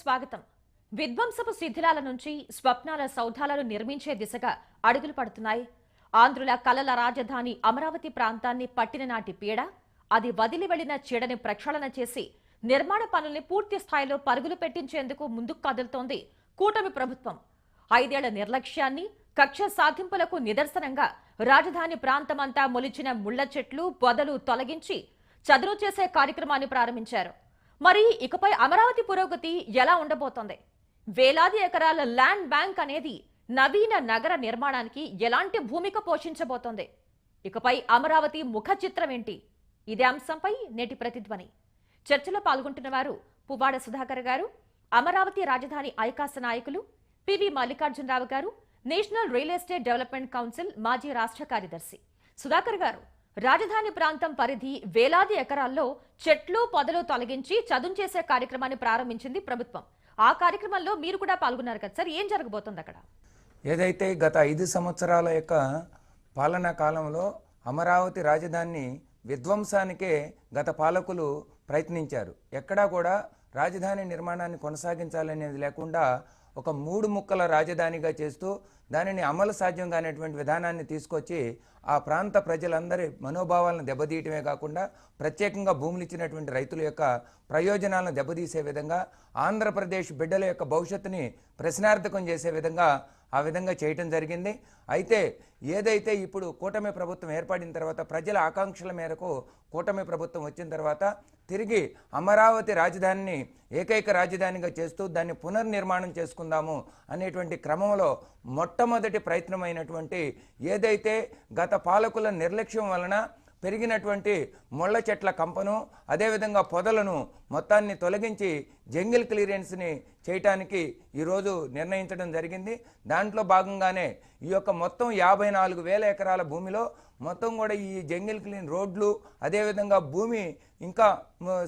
స్వాగతం. విధ్వంసపు శిథిలాల నుంచి స్వప్నాల సౌధాలను నిర్మించే దిశగా అడుగులు పడుతున్నాయి. ఆంధ్రుల కలల రాజధాని అమరావతి ప్రాంతాన్ని పట్టిన నాటి పీడ అది వదిలి వెళ్ళిన చీడని ప్రక్షాళన చేసి నిర్మాణ పనుల్ని పూర్తి స్థాయిలో పరుగులు పెట్టించేందుకు ముందుకు కదులుతోంది కూటమి ప్రభుత్వం. ఐదేళ్ళ నిర్లక్ష్యాన్ని కక్ష సాధింపులకు నిదర్శనంగా రాజధాని ప్రాంతమంతా మొలిచిన ముళ్ళ చెట్లు పొదలు తొలగించి చదును చేసే కార్యక్రమాన్ని ప్రారంభించారు. మరి ఇకపై అమరావతి పురోగతి ఎలా ఉండబోతోంది? వేలాది ఎకరాల ల్యాండ్ బ్యాంక్ అనేది నవీన నగర నిర్మాణానికి ఎలాంటి భూమిక పోషించబోతోంది? ఇకపై అమరావతి ముఖ చిత్రం ఏంటి? ఇదే అంశంపై నేటి ప్రతిధ్వని. చర్చలో పాల్గొంటున్న వారు పువ్వాడ సుధాకర్ గారు అమరావతి రాజధాని ఐకాస నాయకులు PV Mallikarjuna Rao garu national real estate development council మాజీ రాష్ట్ర కార్యదర్శి సుధాకర్ గారు. రాజధాని ప్రాంతం పరిధి వేలాది ఎకరాల్లో చెట్లు పొదలు తొలగించి చదును చేసే కార్యక్రమాన్ని ప్రారంభించింది ప్రభుత్వం. ఆ కార్యక్రమంలో మీరు కూడా పాల్గొన్నారు కదా సార్ ఏం జరగబోతుంది అక్కడ? ఏదైతే గత ఐదు సంవత్సరాల యొక్క పాలనా కాలంలో అమరావతి రాజధాని విధ్వంసానికే గత పాలకులు ప్రయత్నించారు. ఎక్కడా కూడా రాజధాని నిర్మాణాన్ని కొనసాగించాలనేది లేకుండా ఒక మూడు ముక్కల రాజధానిగా చేస్తూ దానిని అమలు సాధ్యం కానిటువంటి విధానాన్ని తీసుకొచ్చి ఆ ప్రాంత ప్రజలందరి మనోభావాలను దెబ్బతీయటమే కాకుండా ప్రత్యేకంగా భూములు ఇచ్చినటువంటి రైతుల యొక్క ప్రయోజనాలను దెబ్బతీసే విధంగా ఆంధ్రప్రదేశ్ బిడ్డల యొక్క భవిష్యత్తుని ప్రశ్నార్థకం చేసే విధంగా ఆ విధంగా చేయటం జరిగింది. అయితే ఏదైతే ఇప్పుడు కూటమి ప్రభుత్వం ఏర్పడిన తర్వాత ప్రజల ఆకాంక్షల మేరకు కూటమి ప్రభుత్వం వచ్చిన తర్వాత తిరిగి అమరావతి రాజధానిని ఏకైక రాజధానిగా చేస్తూ దాన్ని పునర్నిర్మాణం చేసుకుందాము అనేటువంటి క్రమంలో మొట్టమొదటి ప్రయత్నమైనటువంటి ఏదైతే గత పాలకుల నిర్లక్ష్యం వలన పెరిగినటువంటి ముళ్ళ చెట్ల కంపను అదేవిధంగా పొదలను మొత్తాన్ని తొలగించి జంగిల్ క్లియరెన్స్ని చేయటానికి ఈరోజు నిర్ణయించడం జరిగింది. దాంట్లో భాగంగానే ఈ యొక్క మొత్తం యాభై నాలుగు వేల ఎకరాల భూమిలో మొత్తం కూడా ఈ జంగిల్ క్లీన్ రోడ్లు అదేవిధంగా భూమి ఇంకా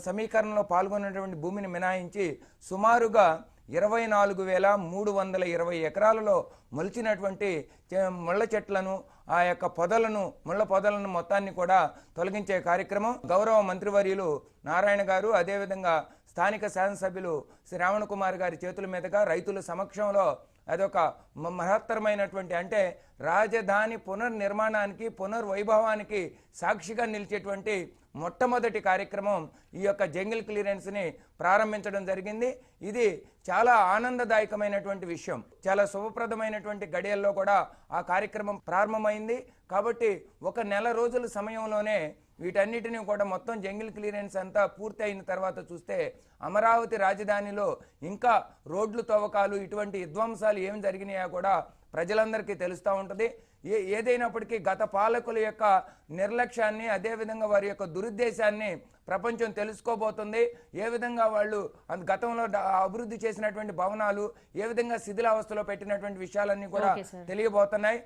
సమీకరణలో పాల్గొన్నటువంటి భూమిని మినాయించి సుమారుగా ఇరవై నాలుగు వేల మూడు వందల ఇరవై ఎకరాలలో మొలిచినటువంటి ముళ్ళ చెట్లను ఆ యొక్క పొదలను ముళ్ళ పొదలను మొత్తాన్ని కూడా తొలగించే కార్యక్రమం గౌరవ మంత్రివర్యులు నారాయణ గారు అదేవిధంగా స్థానిక శాసనసభ్యులు శ్రీ రావణ కుమార్ గారి చేతుల మీదుగా రైతుల సమక్షంలో అదొక మ- మహత్తరమైనటువంటి అంటే రాజధాని పునర్నిర్మాణానికి పునర్వైభవానికి సాక్షిగా నిలిచేటువంటి మొట్టమొదటి కార్యక్రమం ఈ యొక్క జంగిల్ క్లియరెన్స్ని ప్రారంభించడం జరిగింది. ఇది చాలా ఆనందదాయకమైనటువంటి విషయం. చాలా శుభప్రదమైనటువంటి గడియల్లో కూడా ఆ కార్యక్రమం ప్రారంభమైంది. కాబట్టి ఒక నెల రోజుల సమయంలోనే వీటన్నిటిని కూడా మొత్తం జంగిల్ క్లియరెన్స్ అంతా పూర్తి అయిన తర్వాత చూస్తే అమరావతి రాజధానిలో ఇంకా రోడ్లు తవ్వకాలు ఇటువంటి విధ్వంసాలు ఏం జరిగినాయో కూడా ప్రజలందరికీ తెలుస్తూ ఉంటుంది. ఏ ఏదైనప్పటికీ గత పాలకుల యొక్క నిర్లక్ష్యాన్ని అదేవిధంగా వారి యొక్క దురుద్దేశాన్ని ప్రపంచం తెలుసుకోబోతుంది. ఏ విధంగా వాళ్ళు అంత గతంలో అభివృద్ధి చేసినటువంటి భవనాలు ఏ విధంగా శిథిలావస్థలో పెట్టినటువంటి విషయాలన్నీ కూడా. తెలియబోతున్నాయి.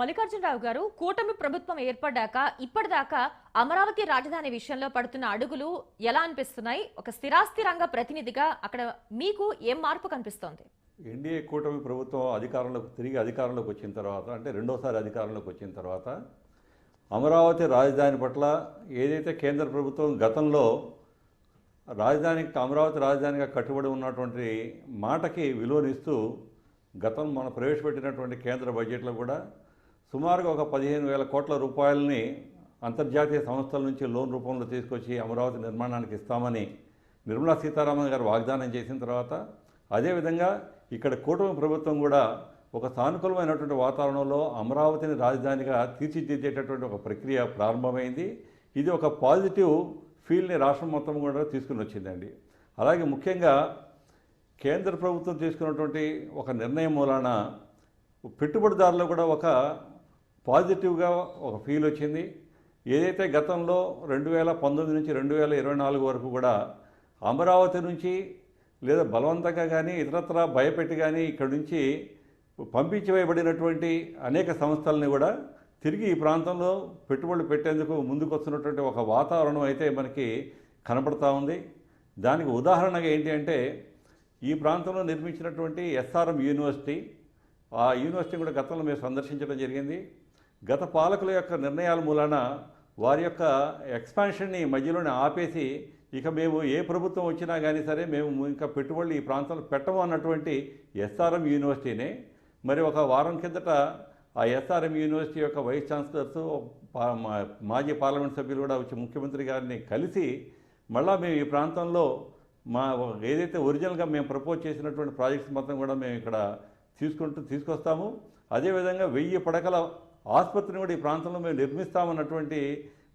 మల్లికార్జునరావు గారు కూటమి ప్రభుత్వం ఏర్పడ్డాక ఇప్పటిదాకా అమరావతి రాజధాని విషయంలో పడుతున్న అడుగులు ఎలా అనిపిస్తున్నాయి? ఒక స్థిరాస్తి రంగ ప్రతినిధిగా అక్కడ మీకు ఏం మార్పు కనిపిస్తోంది? ఎన్డీఏ కూటమి ప్రభుత్వం అధికారంలోకి తిరిగి అధికారంలోకి వచ్చిన తర్వాత అంటే రెండోసారి అధికారంలోకి వచ్చిన తర్వాత అమరావతి రాజధాని పట్ల ఏదైతే కేంద్ర ప్రభుత్వం గతంలో రాజధానికి అమరావతి రాజధానిగా కట్టుబడి ఉన్నటువంటి మాటకి విలువనిస్తూ గతం మనం ప్రవేశపెట్టినటువంటి కేంద్ర బడ్జెట్లో కూడా సుమారుగా ఒక పదిహేను వేల కోట్ల రూపాయలని అంతర్జాతీయ సంస్థల నుంచి లోన్ రూపంలో తీసుకొచ్చి అమరావతి నిర్మాణానికి ఇస్తామని నిర్మలా సీతారామన్ గారు వాగ్దానం చేసిన తర్వాత అదేవిధంగా ఇక్కడ కూటమి ప్రభుత్వం కూడా ఒక సానుకూలమైనటువంటి వాతావరణంలో అమరావతిని రాజధానిగా తీర్చిదిద్దేటటువంటి ఒక ప్రక్రియ ప్రారంభమైంది. ఇది ఒక పాజిటివ్ ఫీల్ని రాష్ట్రం మొత్తం కూడా తీసుకుని వచ్చిందండి. అలాగే ముఖ్యంగా కేంద్ర ప్రభుత్వం తీసుకున్నటువంటి ఒక నిర్ణయం మూలాన పెట్టుబడిదారులు కూడా ఒక పాజిటివ్గా ఒక ఫీల్ వచ్చింది. ఏదైతే గతంలో రెండు వేల పంతొమ్మిది నుంచి రెండు వేల ఇరవై నాలుగు వరకు కూడా అమరావతి నుంచి లేదా బలవంతంగా కానీ ఇతరత్ర భయపెట్టి కానీ ఇక్కడి నుంచి పంపించివేయబడినటువంటి అనేక సంస్థలని కూడా తిరిగి ఈ ప్రాంతంలో పెట్టుబడులు పెట్టేందుకు ముందుకొస్తున్నటువంటి ఒక వాతావరణం అయితే మనకి కనపడతా ఉంది. దానికి ఉదాహరణగా ఏంటి అంటే ఈ ప్రాంతంలో నిర్మించినటువంటి ఎస్ఆర్ఎం యూనివర్సిటీ ఆ యూనివర్సిటీ కూడా గతంలో మేము సందర్శించడం జరిగింది. గత పాలకుల యొక్క నిర్ణయాల మూలాన వారి యొక్క ఎక్స్పాన్షన్ని మధ్యలోనే ఆపేసి ఇక మేము ఏ ప్రభుత్వం వచ్చినా కానీ సరే మేము ఇంకా పెట్టుబడులు ఈ ప్రాంతంలో పెట్టము అన్నటువంటి ఎస్ఆర్ఎం యూనివర్సిటీనే. మరి ఒక వారం కిందట ఆ ఎస్ఆర్ఎం యూనివర్సిటీ యొక్క వైస్ ఛాన్సలర్స్ మా- మాజీ పార్లమెంట్ సభ్యులు కూడా వచ్చి ముఖ్యమంత్రి గారిని కలిసి మళ్ళా మేము ఈ ప్రాంతంలో మా ఏదైతే ఒరిజినల్గా మేము ప్రపోజ్ చేసినటువంటి ప్రాజెక్ట్స్ మొత్తం కూడా మేము ఇక్కడ తీసుకుంటూ తీసుకొస్తాము. అదేవిధంగా వెయ్యి పడకల ఆసుపత్రిని కూడా ఈ ప్రాంతంలో మేము నిర్మిస్తామన్నటువంటి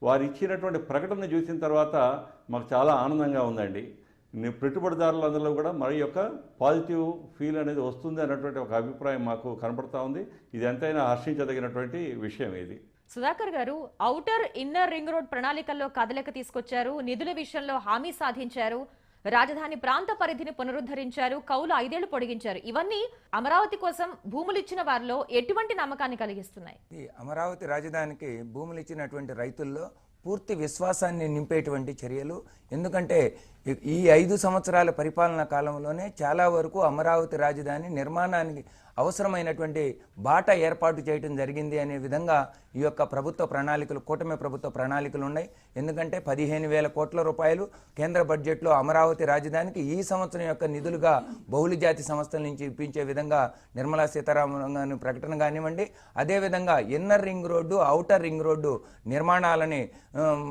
వారు ఇచ్చినటువంటి ప్రకటన చూసిన తర్వాత మాకు చాలా ఆనందంగా ఉందండి. ని- పెట్టుబడిదారులందరిలో కూడా మరి యొక్క పాజిటివ్ ఫీల్ అనేది వస్తుంది అన్నటువంటి ఒక అభిప్రాయం మాకు కనపడతా ఉంది. ఇది ఎంతైనా హర్షించదగినటువంటి విషయం ఇది. సుధాకర్ గారు ఔటర్ ఇన్నర్ రింగ్ రోడ్ ప్రణాళికల్లో కదలిక తీసుకొచ్చారు. నిధుల విషయంలో హామీ సాధించారు. రాజధాని ప్రాంత పరిధిని పునరుద్ధరించారు కౌలు ఐదేళ్ళు పొడిగించారు. ఇవన్నీ అమరావతి కోసం భూములు ఇచ్చిన వారిలో ఎటువంటి నమ్మకాన్ని కలిగిస్తున్నాయి? అమరావతి రాజధానికి భూములు ఇచ్చినటువంటి రైతుల్లో పూర్తి విశ్వాసాన్ని నింపేటువంటి చర్యలు. ఎందుకంటే ఈ- ఈ ఐదు సంవత్సరాల పరిపాలనా కాలంలోనే చాలా వరకు అమరావతి రాజధాని నిర్మాణానికి అవసరమైనటువంటి బాట ఏర్పాటు చేయడం జరిగింది అనే విధంగా ఈ యొక్క ప్రభుత్వ ప్రణాళికలు కూటమి ప్రభుత్వ ప్రణాళికలు ఉన్నాయి. ఎందుకంటే పదిహేను వేల కోట్ల రూపాయలు కేంద్ర బడ్జెట్లో అమరావతి రాజధానికి ఈ సంవత్సరం యొక్క నిధులుగా బహుళజాతి సంస్థల నుంచి ఇప్పించే విధంగా నిర్మలా సీతారామన్ గారి ప్రకటన కానివ్వండి అదేవిధంగా inner ring road outer ring road నిర్మాణాలని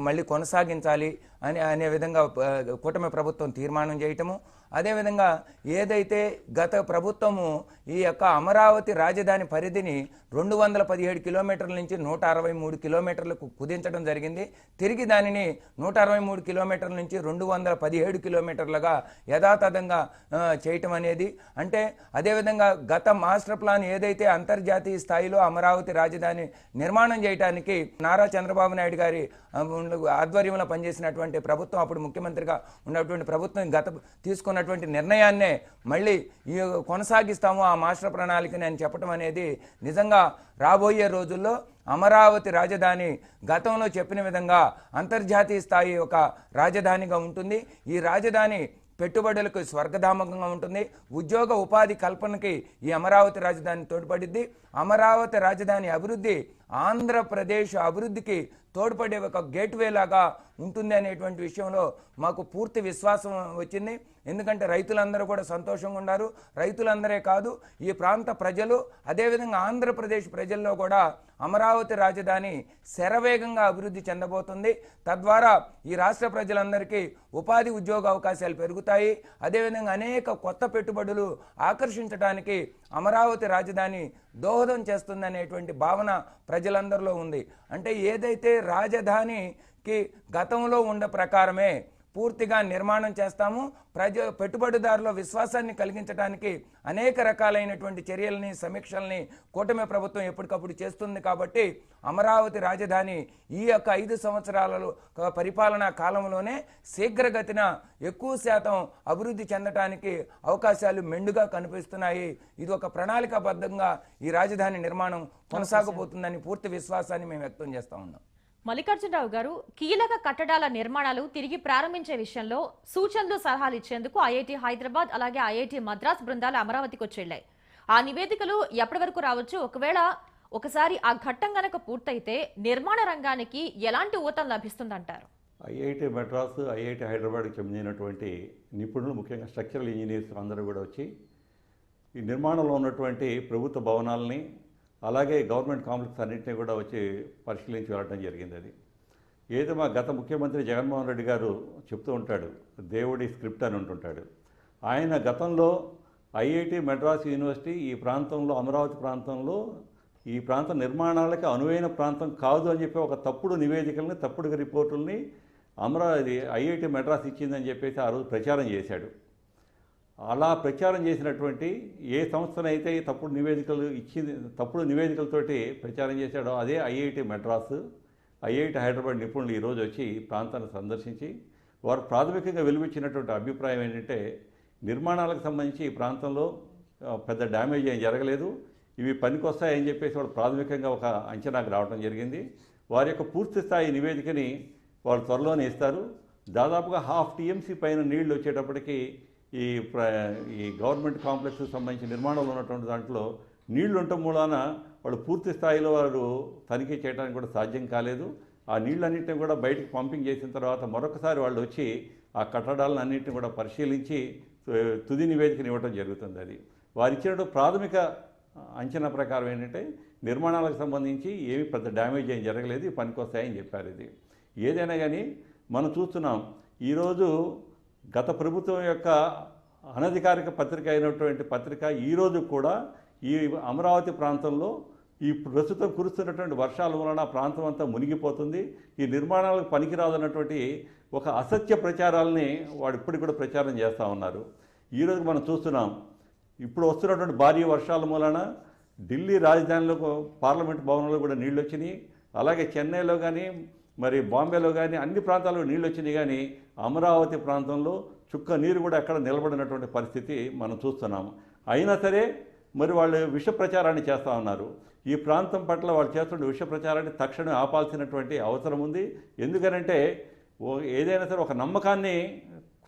మళ్ళీ కొనసాగించాలి అని అనే విధంగా కూటమి ప్రభుత్వం తీర్మానం చేయటము అదేవిధంగా ఏదైతే గత ప్రభుత్వము ఈ యొక్క అమరావతి రాజధాని పరిధిని రెండు వందల పదిహేడు కిలోమీటర్ల నుంచి నూట అరవై మూడు కిలోమీటర్లకు కుదించడం జరిగింది. తిరిగి దానిని నూట అరవై మూడు కిలోమీటర్ల నుంచి రెండు వందల పదిహేడు కిలోమీటర్లుగా యథాతథంగా చేయటం అనేది. అంటే అదేవిధంగా గత మాస్టర్ ప్లాన్ ఏదైతే అంతర్జాతీయ స్థాయిలో అమరావతి రాజధాని నిర్మాణం చేయడానికి నారా చంద్రబాబు నాయుడు గారి ఆధ్వర్యంలో పనిచేసినటువంటి ప్రభుత్వం అప్పుడు ముఖ్యమంత్రిగా ఉన్నటువంటి ప్రభుత్వం గత తీసుకున్నటువంటి నిర్ణయాన్నే మళ్ళీ ఈ కొనసాగిస్తాము ఆ మాస్టర్ ప్రణాళికని అని చెప్పడం అనేది నిజంగా రాబోయే రోజుల్లో అమరావతి రాజధాని గతంలో చెప్పిన విధంగా అంతర్జాతీయ స్థాయి ఒక రాజధానిగా ఉంటుంది. ఈ రాజధాని పెట్టుబడులకు స్వర్గధామకంగా ఉంటుంది. ఉద్యోగ ఉపాధి కల్పనకి ఈ అమరావతి రాజధాని తోడ్పడిద్ది. అమరావతి రాజధాని అభివృద్ధి ఆంధ్రప్రదేశ్ అభివృద్ధికి తోడ్పడే ఒక గేట్వే లాగా ఉంటుంది అనేటువంటి విషయంలో మాకు పూర్తి విశ్వాసం వచ్చింది. ఎందుకంటే రైతులందరూ కూడా సంతోషంగా ఉన్నారు. రైతులందరే కాదు ఈ ప్రాంత ప్రజలు అదేవిధంగా ఆంధ్రప్రదేశ్ ప్రజల్లో కూడా అమరావతి రాజధాని శరవేగంగా అభివృద్ధి చెందబోతుంది. తద్వారా ఈ రాష్ట్ర ప్రజలందరికీ ఉపాధి ఉద్యోగ అవకాశాలు పెరుగుతాయి. అదేవిధంగా అనేక కొత్త పెట్టుబడులు ఆకర్షించడానికి అమరావతి రాజధాని దోహదం చేస్తుందనేటువంటి భావన ప్రజలందరిలో ఉంది. అంటే ఏదైతే రాజధానికి గతంలో ఉన్న ప్రకారమే పూర్తిగా నిర్మాణం చేస్తాము. ప్రజ పెట్టుబడిదారుల విశ్వాసాన్ని కలిగించడానికి అనేక రకాలైనటువంటి చర్యల్ని సమీక్షల్ని కూటమి ప్రభుత్వం ఎప్పటికప్పుడు చేస్తుంది కాబట్టి అమరావతి రాజధాని ఈ యొక్క ఐదు సంవత్సరాలలో పరిపాలనా కాలంలోనే శీఘ్రగతిన ఎక్కువ శాతం అభివృద్ధి చెందటానికి అవకాశాలు మెండుగా కనిపిస్తున్నాయి. ఇది ఒక ప్రణాళికాబద్ధంగా ఈ రాజధాని నిర్మాణం కొనసాగబోతుందని పూర్తి విశ్వాసాన్ని మేము వ్యక్తం చేస్తా ఉన్నాం. మల్లికార్జునరావు గారు కీలక కట్టడాల నిర్మాణాలు తిరిగి ప్రారంభించే విషయంలో సూచనలు సలహాలు ఇచ్చేందుకు ఐఐటి హైదరాబాద్ అలాగే ఐఐటి మద్రాస్ బృందాలు అమరావతికి వచ్చేళ్ళాయి. ఆ నివేదికలు ఎప్పటి వరకు రావచ్చు? ఒకవేళ ఒకసారి ఆ ఘట్టం గనక పూర్తయితే నిర్మాణ రంగానికి ఎలాంటి ఊతం లభిస్తుందంటారు? ఐఐటి మద్రాస్ ఐఐటి హైదరాబాద్కి చెందినటువంటి నిపుణులు ముఖ్యంగా స్ట్రక్చరల్ ఇంజనీర్స్ అందరూ కూడా వచ్చి ఈ నిర్మాణంలో ఉన్నటువంటి ప్రభుత్వ భవనాలని అలాగే గవర్నమెంట్ కాంప్లెక్స్ అన్నింటినీ కూడా వచ్చి పరిశీలించి వెళ్ళడం జరిగింది అది. ఏదో మా గత ముఖ్యమంత్రి జగన్మోహన్ రెడ్డి గారు చెప్తూ ఉంటాడు దేవుడి స్క్రిప్ట్ అని ఉంటుంటాడు. ఆయన గతంలో ఐఐటి మెడ్రాస్ యూనివర్సిటీ ఈ ప్రాంతంలో అమరావతి ప్రాంతంలో ఈ ప్రాంత నిర్మాణాలకి అనువైన ప్రాంతం కాదు అని చెప్పి ఒక తప్పుడు నివేదికల్ని తప్పుడు రిపోర్టుల్ని అమరావతి ఐఐటి మెడ్రాస్ ఇచ్చిందని చెప్పేసి ఆ రోజు ప్రచారం చేశాడు. అలా ప్రచారం చేసినటువంటి ఏ సంస్థనైతే తప్పుడు నివేదికలు ఇచ్చింది తప్పుడు నివేదికలతోటి ప్రచారం చేశాడో అదే ఐఐటి మెడ్రాస్ ఐఐటి హైదరాబాద్ నిపుణులు ఈరోజు వచ్చి ప్రాంతాన్ని సందర్శించి వారు ప్రాథమికంగా వెలువచ్చినటువంటి అభిప్రాయం ఏంటంటే నిర్మాణాలకు సంబంధించి ఈ ప్రాంతంలో పెద్ద డ్యామేజ్ ఏం జరగలేదు. ఇవి పనికొస్తాయని చెప్పేసి వాళ్ళు ప్రాథమికంగా ఒక అంచనాకు రావడం జరిగింది. వారి యొక్క పూర్తి స్థాయి నివేదికని వాళ్ళు త్వరలోనే ఇస్తారు. దాదాపుగా హాఫ్ టీఎంసీ పైన నీళ్ళు వచ్చేటప్పటికి ఈ ప్ర ఈ గవర్నమెంట్ కాంప్లెక్స్ సంబంధించిన నిర్మాణంలో ఉన్నటువంటి దాంట్లో నీళ్ళు ఉండటం మూలాన వాళ్ళు పూర్తి స్థాయిలో వారు తనిఖీ చేయడానికి కూడా సాధ్యం కాలేదు. ఆ నీళ్ళన్నింటినీ కూడా బయటకు పంపింగ్ చేసిన తర్వాత మరొకసారి వాళ్ళు వచ్చి ఆ కట్టడాలను అన్నింటిని కూడా పరిశీలించి తుది నివేదికను ఇవ్వడం జరుగుతుంది అది. వారు ఇచ్చినటువంటి ప్రాథమిక అంచనా ప్రకారం ఏంటంటే నిర్మాణాలకు సంబంధించి ఏమి పెద్ద డ్యామేజ్ ఏం జరగలేదు పనికొస్తాయని చెప్పారు ఇది. ఏదైనా కానీ మనం చూస్తున్నాం ఈరోజు గత ప్రభుత్వం యొక్క అనధికారిక పత్రిక అయినటువంటి పత్రిక ఈరోజు కూడా ఈ అమరావతి ప్రాంతంలో ఈ ప్రస్తుతం కురుస్తున్నటువంటి వర్షాల వలన ప్రాంతం అంతా మునిగిపోతుంది. ఈ నిర్మాణాలకు పనికిరాదన్నటువంటి ఒక అసత్య ప్రచారాలని వాడు ఇప్పటికి కూడా ప్రచారం చేస్తూ ఉన్నారు. ఈరోజు మనం చూస్తున్నాం ఇప్పుడు వస్తున్నటువంటి భారీ వర్షాల మూలన ఢిల్లీ రాజధానిలో పార్లమెంట్ భవనంలో కూడా నీళ్ళు వచ్చినాయి. అలాగే చెన్నైలో కానీ మరి బాంబేలో కానీ అన్ని ప్రాంతాల్లో నీళ్ళు వచ్చినాయి కానీ అమరావతి ప్రాంతంలో చుక్క నీరు కూడా ఎక్కడ నిలబడినటువంటి పరిస్థితి మనం చూస్తున్నాము. అయినా సరే మరి వాళ్ళు విష ప్రచారాన్ని చేస్తూ ఉన్నారు. ఈ ప్రాంతం పట్ల వాళ్ళు చేస్తున్న విష ప్రచారాన్ని తక్షణం ఆపాల్సినటువంటి అవసరం ఉంది. ఎందుకనంటే ఓ ఏదైనా సరే ఒక నమ్మకాన్ని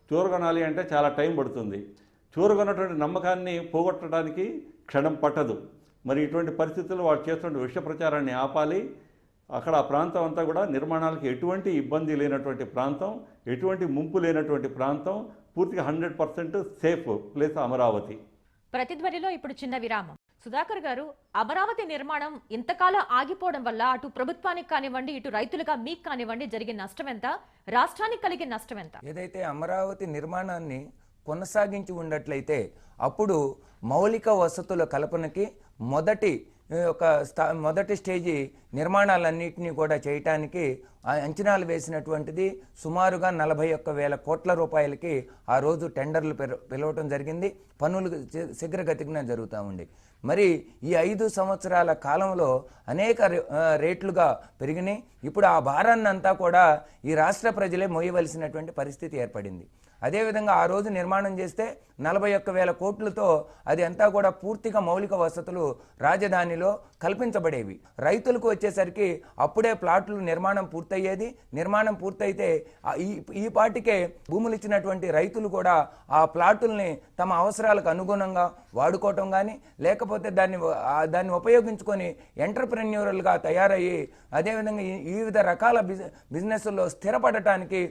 చూరగొనాలి అంటే చాలా టైం పడుతుంది. చూరగొన్నటువంటి నమ్మకాన్ని పోగొట్టడానికి క్షణం పట్టదు. మరి ఇటువంటి పరిస్థితుల్లో వాళ్ళు చేస్తున్న విష ప్రచారాన్ని ఆపాలి. అక్కడ ఆ ప్రాంతం అంతా కూడా నిర్మాణాలకు ఎటువంటి ఇబ్బంది లేనటువంటి ప్రాంతం ఎటువంటి ముంపు లేనటువంటి ప్రాంతం పూర్తిగా hundred percent safe place Amaravati. ప్రతిధ్వనిలో ఇప్పుడు చిన్న విరామం. సుధాకర్ గారు అమరావతి నిర్మాణం ఇంతకాలం ఆగిపోవడం వల్ల అటు ప్రభుత్వానికి కానివ్వండి ఇటు రైతులుగా మీకు కానివ్వండి జరిగిన నష్టం ఎంత రాష్ట్రానికి కలిగిన నష్టం ఎంత ఏదైతే అమరావతి నిర్మాణాన్ని కొనసాగించి ఉన్నట్లయితే అప్పుడు మౌలిక వసతుల కల్పనకి మొదటి యొక్క స్థా మొదటి స్టేజీ నిర్మాణాలన్నింటినీ కూడా చేయటానికి ఆ అంచనాలు వేసినటువంటిది సుమారుగా నలభై ఒక్క వేల కోట్ల రూపాయలకి ఆ రోజు టెండర్లు పిలవటం జరిగింది. పనులు శీ- శీఘ్రగతిన జరుగుతూ ఉంది. మరి ఈ ఐదు సంవత్సరాల కాలంలో అనేక రేట్లుగా పెరిగినాయి. ఇప్పుడు ఆ భారాన్ని అంతా కూడా ఈ రాష్ట్ర ప్రజలే మోయవలసినటువంటి పరిస్థితి ఏర్పడింది. అదేవిధంగా ఆ రోజు నిర్మాణం చేస్తే నలభై ఒక్క వేల కోట్లతో అది అంతా కూడా పూర్తిగా మౌలిక వసతులు రాజధానిలో కల్పించబడేవి. రైతులకు వచ్చేసరికి అప్పుడే ప్లాట్లు నిర్మాణం పూర్తయ్యేది. నిర్మాణం పూర్తయితే ఈ ఈ పాటికే భూములు ఇచ్చినటువంటి రైతులు కూడా ఆ ప్లాటుల్ని తమ అవసరాలకు అనుగుణంగా వాడుకోవటం కానీ లేకపోతే దాన్ని దాన్ని ఉపయోగించుకొని ఎంటర్ప్రెన్యూరల్గా తయారయ్యి అదేవిధంగా వివిధ రకాల బిజినెస్లో స్థిరపడటానికి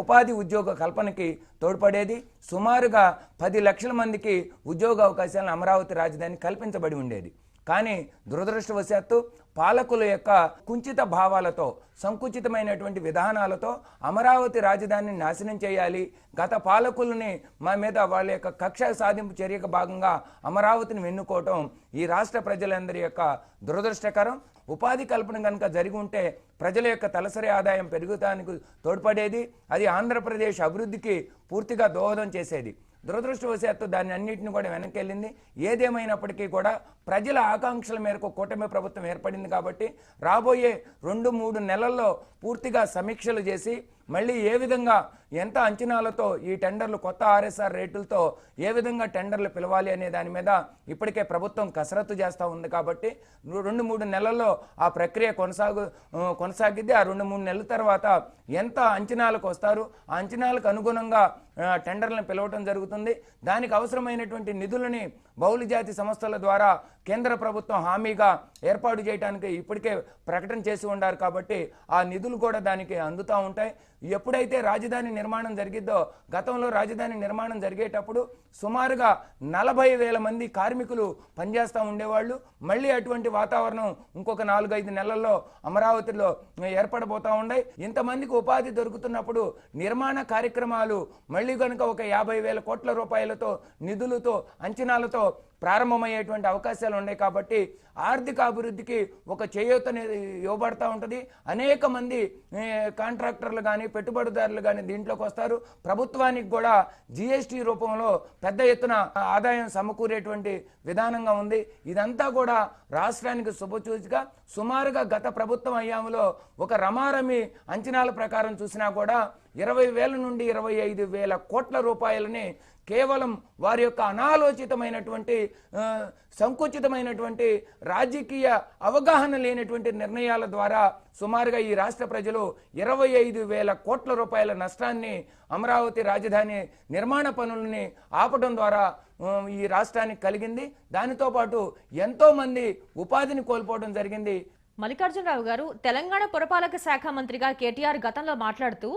ఉపాధి ఉద్యోగ కల్పనకి తోడ్పడేది. సుమారుగా పది లక్షల మందికి ఉద్యోగ అవకాశాలను అమరావతి రాజధాని కల్పించబడి ఉండేది. కానీ దురదృష్టవశాత్తు పాలకుల యొక్క కుంచిత భావాలతో సంకుచితమైనటువంటి విధానాలతో అమరావతి రాజధానిని నాశనం చేయాలి. గత పాలకులని మా మీద వాళ్ళ యొక్క కక్ష సాధింపు చర్యకు భాగంగా అమరావతిని వెన్నుకోవటం ఈ రాష్ట్ర ప్రజలందరి యొక్క దురదృష్టకరం. ఉపాధి కల్పన కనుక జరిగి ఉంటే ప్రజల యొక్క తలసరి ఆదాయం పెరుగుతానికి తోడ్పడేది. అది ఆంధ్రప్రదేశ్ అభివృద్ధికి పూర్తిగా దోహదం చేసేది. దురదృష్టవశాత్తు దాన్ని అన్నింటిని కూడా వెనక్కి వెళ్ళింది ఏదేమైనప్పటికీ కూడా ప్రజల ఆకాంక్షల మేరకు కూటమి ప్రభుత్వం ఏర్పడింది కాబట్టి రాబోయే రెండు మూడు నెలల్లో పూర్తిగా సమీక్షలు చేసి మళ్ళీ ఏ విధంగా ఎంత అంచనాలతో ఈ టెండర్లు కొత్త ఆర్ఎస్ఆర్ రేటులతో ఏ విధంగా టెండర్లు పిలవాలి అనే దాని మీద ఇప్పటికే ప్రభుత్వం కసరత్తు చేస్తూ ఉంది కాబట్టి రెండు మూడు నెలల్లో ఆ ప్రక్రియ కొనసాగు కొనసాగిద్ది. ఆ రెండు మూడు నెలల తర్వాత ఎంత అంచనాలకు వస్తారు? ఆ అంచనాలకు అనుగుణంగా టెండర్లను పిలవటం జరుగుతుంది. దానికి అవసరమైనటువంటి నిధులని బహుళ జాతి సంస్థల ద్వారా కేంద్ర ప్రభుత్వం హామీగా ఏర్పాటు చేయడానికి ఇప్పటికే ప్రకటన చేసి ఉండారు కాబట్టి ఆ నిధులు కూడా దానికి అందుతూ ఉంటాయి. ఎప్పుడైతే రాజధాని నిర్మాణం జరిగిద్దో గతంలో రాజధాని నిర్మాణం జరిగేటప్పుడు సుమారుగా నలభై వేల మంది కార్మికులు పనిచేస్తూ ఉండేవాళ్ళు. మళ్ళీ అటువంటి వాతావరణం ఇంకొక నాలుగైదు నెలల్లో అమరావతిలో ఏర్పడబోతూ ఉన్నాయి ఇంతమందికి ఉపాధి దొరుకుతున్నప్పుడు నిర్మాణ కార్యక్రమాలు మళ్ళీ కనుక ఒక యాభై వేల కోట్ల రూపాయలతో నిధులతో అంచనాలతో ప్రారంభమయ్యేటువంటి అవకాశాలు ఉన్నాయి కాబట్టి ఆర్థిక అభివృద్ధికి ఒక చేయూత అనేది ఇవ్వబడతా ఉంటుంది. అనేక మంది కాంట్రాక్టర్లు కానీ పెట్టుబడిదారులు కానీ దీంట్లోకి వస్తారు. ప్రభుత్వానికి కూడా జిఎస్టీ రూపంలో పెద్ద ఎత్తున ఆదాయం సమకూరేటువంటి విధానంగా ఉంది. ఇదంతా కూడా రాష్ట్రానికి శుభచూచిగా సుమారుగా గత ప్రభుత్వం అయ్యాములో ఒక రమారమి అంచనాల ప్రకారం చూసినా కూడా ఇరవై వేల నుండి ఇరవై ఐదు వేల కోట్ల రూపాయలని కేవలం వారి యొక్క అనాలోచితమైనటువంటి సంకుచితమైనటువంటి రాజకీయ అవగాహన లేనటువంటి నిర్ణయాల ద్వారా సుమారుగా ఈ రాష్ట్ర ప్రజలు ఇరవై ఐదు వేల కోట్ల రూపాయల నష్టాన్ని అమరావతి రాజధాని నిర్మాణ పనులని ఆపడం ద్వారా ఈ రాష్ట్రానికి కలిగింది. దానితో పాటు ఎంతో మంది ఉపాధిని కోల్పోవడం జరిగింది. మల్లికార్జునరావు గారు తెలంగాణ పురపాలక శాఖ మంత్రిగా కేటీఆర్ గతంలో మాట్లాడుతూ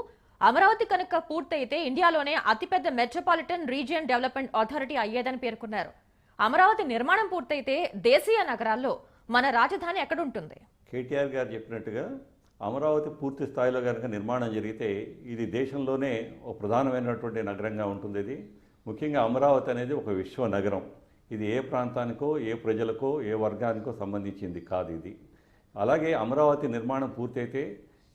అమరావతి కనుక పూర్తయితే ఇండియాలోనే అతిపెద్ద మెట్రోపాలిటన్ రీజియన్ డెవలప్మెంట్ అథారిటీ అయ్యేదని పేర్కొన్నారు. అమరావతి నిర్మాణం పూర్తయితే దేశీయ నగరాల్లో మన రాజధాని ఎక్కడుంటుంది? కేటీఆర్ గారు చెప్పినట్టుగా అమరావతి పూర్తి స్థాయిలో కనుక నిర్మాణం జరిగితే ఇది దేశంలోనే ఒక ప్రధానమైనటువంటి నగరంగా ఉంటుంది ఇది. ముఖ్యంగా అమరావతి అనేది ఒక విశ్వ నగరం ఇది ఏ ప్రాంతానికో ఏ ప్రజలకో ఏ వర్గానికో సంబంధించింది కాదు ఇది. అలాగే అమరావతి నిర్మాణం పూర్తయితే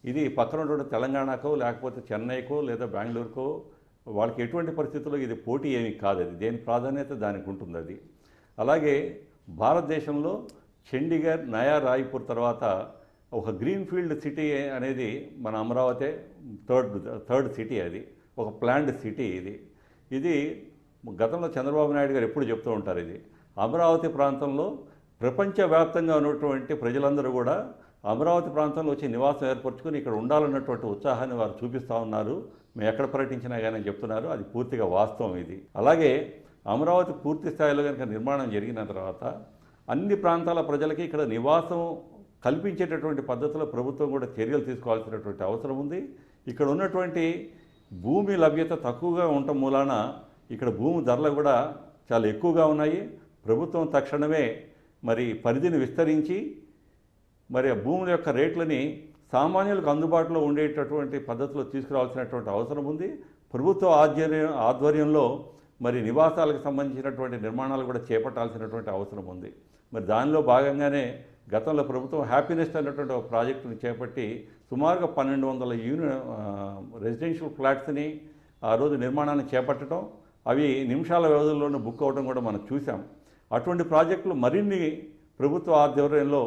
ఇది పక్కన ఉన్నటువంటి తెలంగాణకో లేకపోతే చెన్నైకో లేదా బెంగళూరుకో వాళ్ళకి ఎటువంటి పరిస్థితుల్లో ఇది పోటీ ఏమీ కాదు అది. దేని ప్రాధాన్యత దానికి ఉంటుంది అది. అలాగే భారతదేశంలో చండీగఢ్ నయా రాయ్పూర్ తర్వాత ఒక గ్రీన్ ఫీల్డ్ సిటీ అనేది మన అమరావతి థర్డ్ థర్డ్ సిటీ అది. ఒక ప్లాండ్ సిటీ ఇది. ఇది గతంలో చంద్రబాబు నాయుడు గారు ఎప్పుడు చెప్తూ ఉంటారు ఇది. అమరావతి ప్రాంతంలో ప్రపంచవ్యాప్తంగా ఉన్నటువంటి ప్రజలందరూ కూడా అమరావతి ప్రాంతంలో వచ్చి నివాసం ఏర్పరచుకుని ఇక్కడ ఉండాలన్నటువంటి ఉత్సాహాన్ని వారు చూపిస్తూ ఉన్నారు. మేము ఎక్కడ పర్యటించినా కానీ చెప్తున్నారు. అది పూర్తిగా వాస్తవం ఇది. అలాగే అమరావతి పూర్తి స్థాయిలో కనుక నిర్మాణం జరిగిన తర్వాత అన్ని ప్రాంతాల ప్రజలకి ఇక్కడ నివాసం కల్పించేటటువంటి పద్ధతిలో ప్రభుత్వం కూడా చర్యలు తీసుకోవాల్సినటువంటి అవసరం ఉంది. ఇక్కడ ఉన్నటువంటి భూమి లభ్యత తక్కువగా ఉండటం మూలాన ఇక్కడ భూమి ధరలు కూడా చాలా ఎక్కువగా ఉన్నాయి. ప్రభుత్వం తక్షణమే మరి పరిధిని విస్తరించి మరి ఆ భూముల యొక్క రేట్లని సామాన్యులకు అందుబాటులో ఉండేటటువంటి పద్ధతిలో తీసుకురావాల్సినటువంటి అవసరం ఉంది. ప్రభుత్వ ఆధ్వర్యం ఆధ్వర్యంలో మరి నివాసాలకు సంబంధించినటువంటి నిర్మాణాలు కూడా చేపట్టాల్సినటువంటి అవసరం ఉంది. మరి దానిలో భాగంగానే గతంలో ప్రభుత్వం హ్యాపీనెస్ అనేటువంటి ఒక ప్రాజెక్టుని చేపట్టి సుమారుగా పన్నెండు వందల యూని రెసిడెన్షియల్ ఫ్లాట్స్ని ఆ రోజు నిర్మాణాన్ని చేపట్టడం అవి నిమిషాల వ్యవధిలోనే బుక్ అవ్వడం కూడా మనం చూసాం అటువంటి ప్రాజెక్టులు మరిన్ని ప్రభుత్వ ఆధ్వర్యంలో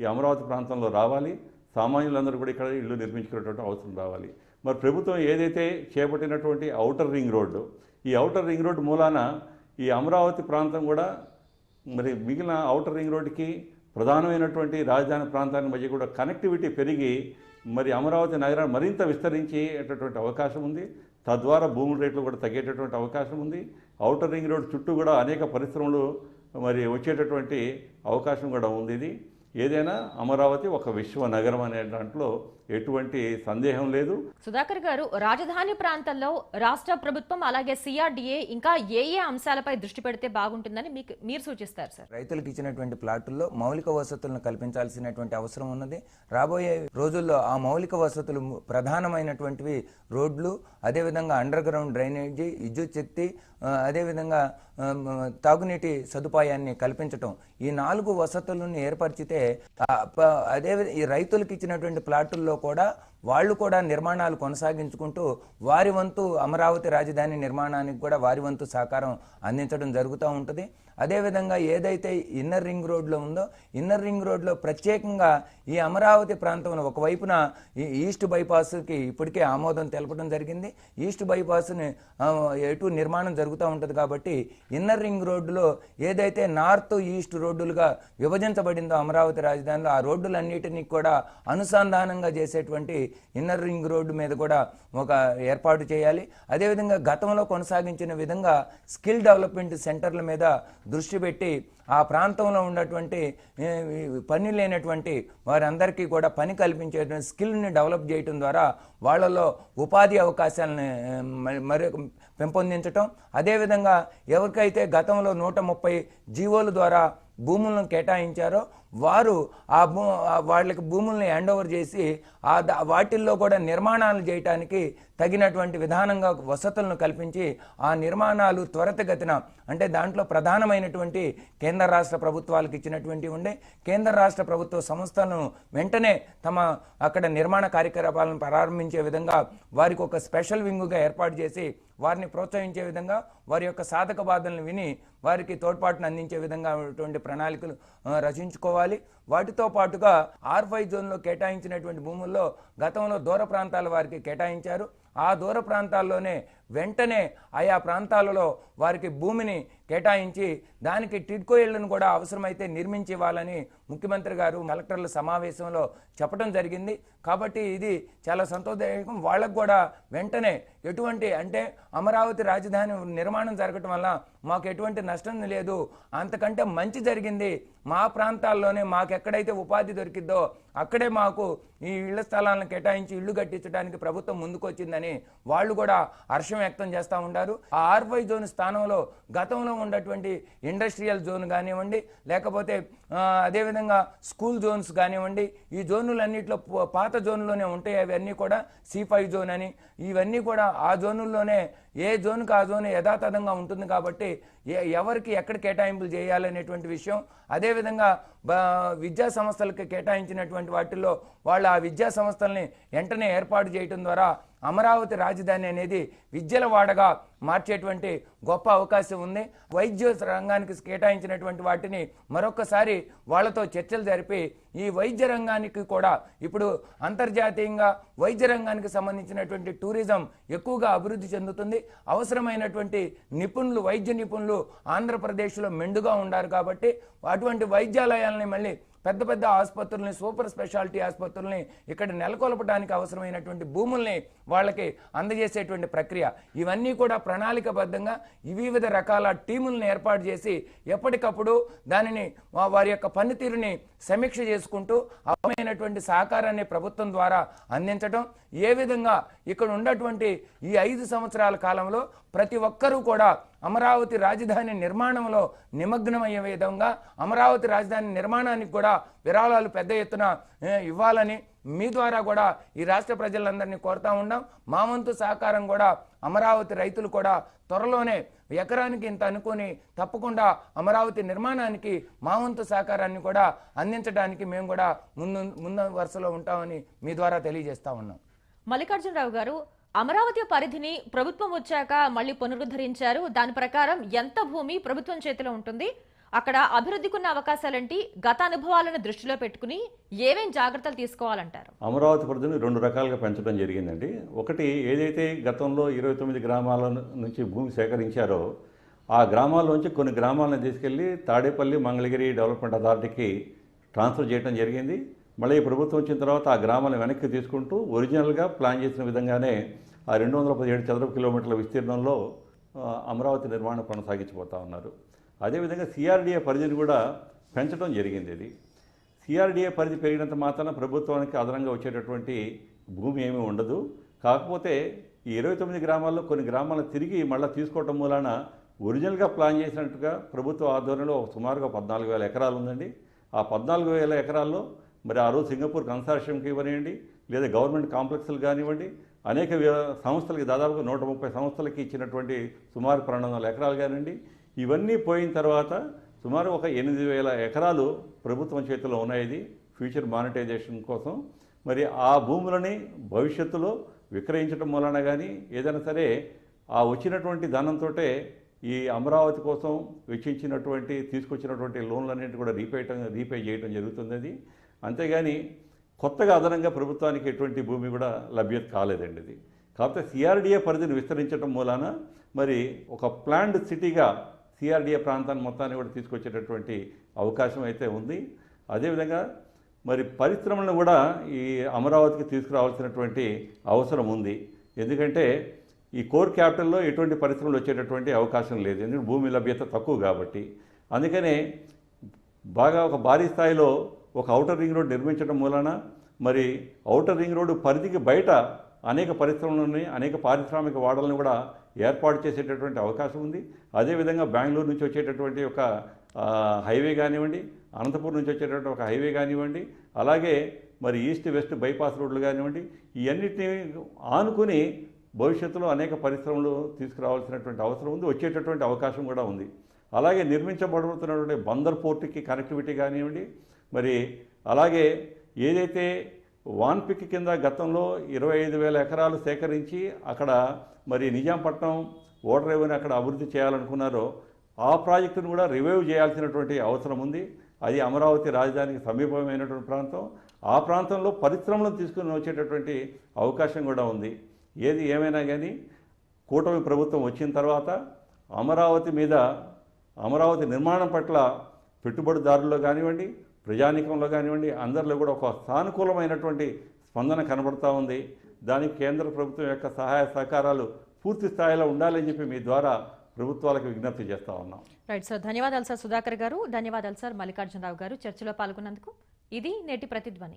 ఈ అమరావతి ప్రాంతంలో రావాలి. సామాన్యులందరూ కూడా ఇక్కడ ఇల్లు నిర్మించుకునేటువంటి అవసరం రావాలి. మరి ప్రభుత్వం ఏదైతే చేపట్టినటువంటి ఔటర్ రింగ్ రోడ్డు ఈ ఔటర్ రింగ్ రోడ్డు మూలాన ఈ అమరావతి ప్రాంతం కూడా మరి మిగిలిన ఔటర్ రింగ్ రోడ్డుకి ప్రధానమైనటువంటి రాజధాని ప్రాంతానికి మధ్య కూడా కనెక్టివిటీ పెరిగి మరి అమరావతి నగరాన్ని మరింత విస్తరించేటటువంటి అవకాశం ఉంది. తద్వారా భూముల రేట్లు కూడా తగ్గేటటువంటి అవకాశం ఉంది. ఔటర్ రింగ్ రోడ్ చుట్టూ కూడా అనేక పరిశ్రమలు మరి వచ్చేటటువంటి అవకాశం కూడా ఉంది ఇది. ఏదైనా అమరావతి ఒక విశ్వ నగరం అనే దాంట్లో ఎటువంటి సందేహం లేదు. సుధాకర్ గారు రాజధాని ప్రాంతంలో రాష్ట్ర ప్రభుత్వం అలాగే సిఆర్డీఏ ఇంకా ఏ ఏ అంశాలపై దృష్టి పెడితే బాగుంటుందని మీకు మీరు సూచిస్తారు సార్? రైతులకు ఇచ్చినటువంటి ప్లాటుల్లో మౌలిక వసతులను కల్పించాల్సినటువంటి అవసరం ఉన్నది. రాబోయే రోజుల్లో ఆ మౌలిక వసతులు ప్రధానమైనటువంటివి రోడ్లు అదేవిధంగా అండర్ గ్రౌండ్ డ్రైనేజీ విద్యుత్ శక్తి అదేవిధంగా తాగునీటి సదుపాయాన్ని కల్పించటం. ఈ నాలుగు వసతులను ఏర్పరిచితే అదే ఈ రైతులకు ఇచ్చినటువంటి ప్లాటుల్లో కూడా వాళ్ళు కూడా నిర్మాణాలు కొనసాగించుకుంటూ వారి వంతు అమరావతి రాజధాని నిర్మాణానికి కూడా వారి వంతు సహకారం అందించడం జరుగుతూ ఉంటుంది. అదేవిధంగా ఏదైతే ఇన్నర్ రింగ్ రోడ్లో ఉందో ఇన్నర్ రింగ్ రోడ్లో ప్రత్యేకంగా ఈ అమరావతి ప్రాంతంలో ఒకవైపున ఈ ఈస్ట్ బైపాస్కి ఇప్పటికే ఆమోదం తెలపడం జరిగింది. ఈస్ట్ బైపాస్ని ఎటు నిర్మాణం జరుగుతూ ఉంటుంది కాబట్టి ఇన్నర్ రింగ్ రోడ్డులో ఏదైతే నార్త్ ఈస్ట్ రోడ్డులుగా విభజించబడిందో అమరావతి రాజధానిలో ఆ రోడ్డులన్నిటినీ కూడా అనుసంధానంగా చేసేటువంటి ఇన్నర్ రింగ్ రోడ్డు మీద కూడా ఒక ఏర్పాటు చేయాలి. అదేవిధంగా గతంలో కొనసాగించిన విధంగా స్కిల్ డెవలప్మెంట్ సెంటర్ల మీద దృష్టి పెట్టి ఆ ప్రాంతంలో ఉన్నటువంటి పని లేనటువంటి వారందరికీ కూడా పని కల్పించేటువంటి స్కిల్ని డెవలప్ చేయడం ద్వారా వాళ్ళలో ఉపాధి అవకాశాలను మరి మరి పెంపొందించటం. అదేవిధంగా ఎవరికైతే గతంలో నూట ముప్పై జీవోల ద్వారా భూములను కేటాయించారో వారు ఆ భూ వాళ్ళకి భూములను హ్యాండ్ ఓవర్ చేసి ఆ వాటిల్లో కూడా నిర్మాణాలు చేయటానికి తగినటువంటి విధానంగా వసతులను కల్పించి ఆ నిర్మాణాలు త్వరితగతిన అంటే దాంట్లో ప్రధానమైనటువంటి కేంద్ర రాష్ట్ర ప్రభుత్వాలకు ఇచ్చినటువంటి ఉండే కేంద్ర రాష్ట్ర ప్రభుత్వ సంస్థలను వెంటనే తమ అక్కడ నిర్మాణ కార్యకలాపాలను ప్రారంభించే విధంగా వారికి ఒక స్పెషల్ వింగుగా ఏర్పాటు చేసి వారిని ప్రోత్సహించే విధంగా వారి యొక్క సాధక బాధలను విని వారికి తోడ్పాటును అందించే విధంగా ఉన్నటువంటి ప్రణాళికలు రచించుకోవాలి. వాటితో పాటుగా ఆర్ ఫైవ్ జోన్లో కేటాయించినటువంటి భూముల్లో గతంలో దూర ప్రాంతాల వారికి కేటాయించారు. ఆ దూర ప్రాంతాల్లోనే వెంటనే ఆయా ప్రాంతాలలో వారికి భూమిని కేటాయించి దానికి టిడ్కో ఇళ్ళను కూడా అవసరమైతే నిర్మించి ఇవ్వాలని ముఖ్యమంత్రి గారు కలెక్టర్ల సమావేశంలో చెప్పడం జరిగింది. కాబట్టి ఇది చాలా సంతోషదాయకం. వాళ్ళకు కూడా వెంటనే ఎటువంటి అంటే అమరావతి రాజధాని నిర్మాణం జరగటం వల్ల మాకు ఎటువంటి నష్టం లేదు. అంతకంటే మంచి జరిగింది మా ప్రాంతాల్లోనే మాకు ఎక్కడైతే ఉపాధి దొరికిద్దో అక్కడే మాకు ఈ ఇళ్ళ స్థలాలను కేటాయించి ఇళ్ళు కట్టించడానికి ప్రభుత్వం ముందుకొచ్చిందని వాళ్ళు కూడా హర్షం వ్యక్తం చేస్తూ ఉంటారు ఆ ఆర్వై జోన్ స్థానంలో గతంలో ఉన్నటువంటి ఇండస్ట్రియల్ జోన్ కానివ్వండి లేకపోతే అదేవిధంగా స్కూల్ జోన్స్ కానివ్వండి ఈ జోనులన్నింటిలో పాత జోన్లోనే ఉంటాయి. అవన్నీ కూడా సి ఫైవ్ జోన్ అని. ఇవన్నీ కూడా ఆ జోనుల్లోనే ఏ జోన్కి ఆ జోన్ యథాతథంగా ఉంటుంది కాబట్టి ఎవరికి ఎక్కడ కేటాయింపులు చేయాలనేటువంటి విషయం. అదేవిధంగా విద్యా సంస్థలకు కేటాయించినటువంటి వాటిల్లో వాళ్ళు ఆ విద్యా సంస్థల్ని వెంటనే ఏర్పాటు చేయటం ద్వారా అమరావతి రాజధాని అనేది విద్యల వాడగా మార్చేటువంటి గొప్ప అవకాశం ఉంది. వైద్య రంగానికి కేటాయించినటువంటి వాటిని మరొకసారి వాళ్ళతో చర్చలు జరిపి ఈ వైద్య రంగానికి కూడా ఇప్పుడు అంతర్జాతీయంగా వైద్య రంగానికి సంబంధించినటువంటి టూరిజం ఎక్కువగా అభివృద్ధి చెందుతుంది. అవసరమైనటువంటి నిపుణులు వైద్య నిపుణులు ఆంధ్రప్రదేశ్లో మెండుగా ఉండారు కాబట్టి అటువంటి వైద్యాలయాలని మళ్ళీ పెద్ద పెద్ద ఆసుపత్రుల్ని సూపర్ స్పెషాలిటీ ఆసుపత్రుల్ని ఇక్కడ నెలకొల్పడానికి అవసరమైనటువంటి భూముల్ని వాళ్ళకి అందజేసేటువంటి ప్రక్రియ. ఇవన్నీ కూడా ప్రణాళికబద్ధంగా వివిధ రకాల టీములను ఏర్పాటు చేసి ఎప్పటికప్పుడు దానిని వారి యొక్క పనితీరుని సమీక్ష చేసుకుంటూ అవసరమైనటువంటి సహకారాన్ని ప్రభుత్వం ద్వారా అందించడం ఏ విధంగా ఇక్కడ ఉన్నటువంటి ఈ ఐదు సంవత్సరాల కాలంలో ప్రతి ఒక్కరూ కూడా అమరావతి రాజధాని నిర్మాణంలో నిమగ్నమయ్యే విధంగా అమరావతి రాజధాని నిర్మాణానికి కూడా విరాళాలు పెద్ద ఎత్తున ఇవ్వాలని మీ ద్వారా కూడా ఈ రాష్ట్ర ప్రజలందరినీ కోరుతా ఉన్నాం. మా వంతు సహకారం కూడా అమరావతి రైతులు కూడా త్వరలోనే ఎకరానికి ఇంత అనుకొని తప్పకుండా అమరావతి నిర్మాణానికి మా వంతు సహకారాన్ని కూడా అందించడానికి మేము కూడా ముందు ముందు వరుసలో ఉంటామని మీ ద్వారా తెలియజేస్తా ఉన్నాం. మల్లికార్జునరావు గారు అమరావతి పరిధిని ప్రభుత్వం వచ్చాక మళ్ళీ పునరుద్ధరించారు. దాని ప్రకారం ఎంత భూమి ప్రభుత్వం చేతిలో ఉంటుంది? అక్కడ అభివృద్ధికి ఉన్న అవకాశాలేంటి? గత అనుభవాలను దృష్టిలో పెట్టుకుని ఏమేం జాగ్రత్తలు తీసుకోవాలంటారు? అమరావతి పరిధిని రెండు రకాలుగా పెంచడం జరిగిందండి. ఒకటి ఏదైతే గతంలో ఇరవై తొమ్మిది గ్రామాల నుంచి భూమి సేకరించారో ఆ గ్రామాల్లోంచి కొన్ని గ్రామాలను తీసుకెళ్ళి తాడేపల్లి మంగళగిరి డెవలప్మెంట్ అథారిటీకి ట్రాన్స్ఫర్ చేయడం జరిగింది. మళ్ళీ ప్రభుత్వం వచ్చిన తర్వాత ఆ గ్రామాలను వెనక్కి తీసుకుంటూ ఒరిజినల్గా ప్లాన్ చేసిన విధంగానే ఆ రెండు వందల పదిహేడు చదరపు కిలోమీటర్ల విస్తీర్ణంలో అమరావతి నిర్మాణం కొనసాగించిపోతా ఉన్నారు. అదేవిధంగా సిఆర్డీఏ పరిధిని కూడా పెంచడం జరిగింది ఇది. సిఆర్డీఏ పరిధి పెరిగినంత మాత్రాన ప్రభుత్వానికి అదనంగా వచ్చేటటువంటి భూమి ఏమీ ఉండదు. కాకపోతే ఈ ఇరవై తొమ్మిది గ్రామాల్లో కొన్ని గ్రామాలను తిరిగి మళ్ళీ తీసుకోవటం మూలాన ఒరిజినల్గా ప్లాన్ చేసినట్టుగా ప్రభుత్వ ఆధ్వర్యంలో సుమారుగా పద్నాలుగు వేల ఎకరాలు ఉందండి. ఆ పద్నాలుగు వేల ఎకరాల్లో మరి ఆ రోజు సింగపూర్ కన్సార్షియంకి ఇవ్వనివ్వండి లేదా గవర్నమెంట్ కాంప్లెక్స్లు కానివ్వండి అనేక సంస్థలకి దాదాపుగా నూట ముప్పై సంస్థలకి ఇచ్చినటువంటి సుమారు పన్నెండు వందల ఎకరాలు కానివ్వండి ఇవన్నీ పోయిన తర్వాత సుమారు ఒక ఎనిమిది వేల ఎకరాలు ప్రభుత్వం చేతిలో ఉన్నాయి ఇది ఫ్యూచర్ మానిటైజేషన్ కోసం. మరి ఆ భూములని భవిష్యత్తులో విక్రయించడం వలన కానీ ఏదైనా సరే ఆ వచ్చినటువంటి ధనంతో ఈ అమరావతి కోసం వెచ్చించినటువంటి తీసుకొచ్చినటువంటి లోన్లన్నింటి కూడా రీపే రీపే చేయడం జరుగుతుంది అది. అంతేగాని కొత్తగా అదనంగా ప్రభుత్వానికి ఎటువంటి భూమి కూడా లభ్యత కాలేదండి ఇది. కాకపోతే సిఆర్డీఏ పరిధిని విస్తరించడం మూలాన మరి ఒక ప్లాండ్ సిటీగా సిఆర్డీఏ ప్రాంతాన్ని మొత్తాన్ని కూడా తీసుకొచ్చేటటువంటి అవకాశం అయితే ఉంది. అదేవిధంగా మరి పరిశ్రమలను కూడా ఈ అమరావతికి తీసుకురావాల్సినటువంటి అవసరం ఉంది. ఎందుకంటే ఈ కోర్ క్యాపిటల్లో ఎటువంటి పరిశ్రమలు వచ్చేటటువంటి అవకాశం లేదు. ఎందుకంటే భూమి లభ్యత తక్కువ కాబట్టి. అందుకనే బాగా ఒక భారీ స్థాయిలో ఒక ఔటర్ రింగ్ రోడ్ నిర్మించడం మూలన మరి ఔటర్ రింగ్ రోడ్డు పరిధికి బయట అనేక పరిశ్రమలని అనేక పారిశ్రామిక వాడలను కూడా ఏర్పాటు చేసేటటువంటి అవకాశం ఉంది. అదేవిధంగా బెంగళూరు నుంచి వచ్చేటటువంటి ఒక హైవే కానివ్వండి అనంతపురం నుంచి వచ్చేటటువంటి ఒక హైవే కానివ్వండి అలాగే మరి ఈస్ట్ వెస్ట్ బైపాస్ రోడ్లు కానివ్వండి ఇవన్నిటిని ఆనుకుని భవిష్యత్తులో అనేక పరిశ్రమలు తీసుకురావాల్సినటువంటి అవసరం ఉంది వచ్చేటటువంటి అవకాశం కూడా ఉంది. అలాగే నిర్మించబడుతున్నటువంటి బందర్ పోర్టుకి కనెక్టివిటీ కానివ్వండి మరి అలాగే ఏదైతే వాన్పిక్ కింద గతంలో ఇరవై ఐదు వేల ఎకరాలు సేకరించి అక్కడ మరి నిజాంపట్నం ఓటర్ రేవుని అక్కడ అభివృద్ధి చేయాలనుకున్నారో ఆ ప్రాజెక్టును కూడా రివైవ్ చేయాల్సినటువంటి అవసరం ఉంది. అది అమరావతి రాజధానికి సమీపమైనటువంటి ప్రాంతం. ఆ ప్రాంతంలో పరిశ్రమలను తీసుకుని వచ్చేటటువంటి అవకాశం కూడా ఉంది. ఏది ఏమైనా కానీ కూటమి ప్రభుత్వం వచ్చిన తర్వాత అమరావతి మీద అమరావతి నిర్మాణం పట్ల పెట్టుబడిదారుల్లో కానివ్వండి ప్రజానికంలో కానివ్వండి అందరిలో కూడా ఒక సానుకూలమైనటువంటి స్పందన కనబడుతూ ఉంది. దానికి కేంద్ర ప్రభుత్వం యొక్క సహాయ సహకారాలు పూర్తి స్థాయిలో ఉండాలని చెప్పి మీ ద్వారా ప్రభుత్వాలకు విజ్ఞప్తి చేస్తా ఉన్నాం. రైట్ సార్ ధన్యవాదాలు సార్ సుధాకర్ గారు. ధన్యవాదాలు సార్ మల్లికార్జునరావు గారు. చర్చలో పాల్గొన్నందుకు ఇది నేటి ప్రతిధ్వని.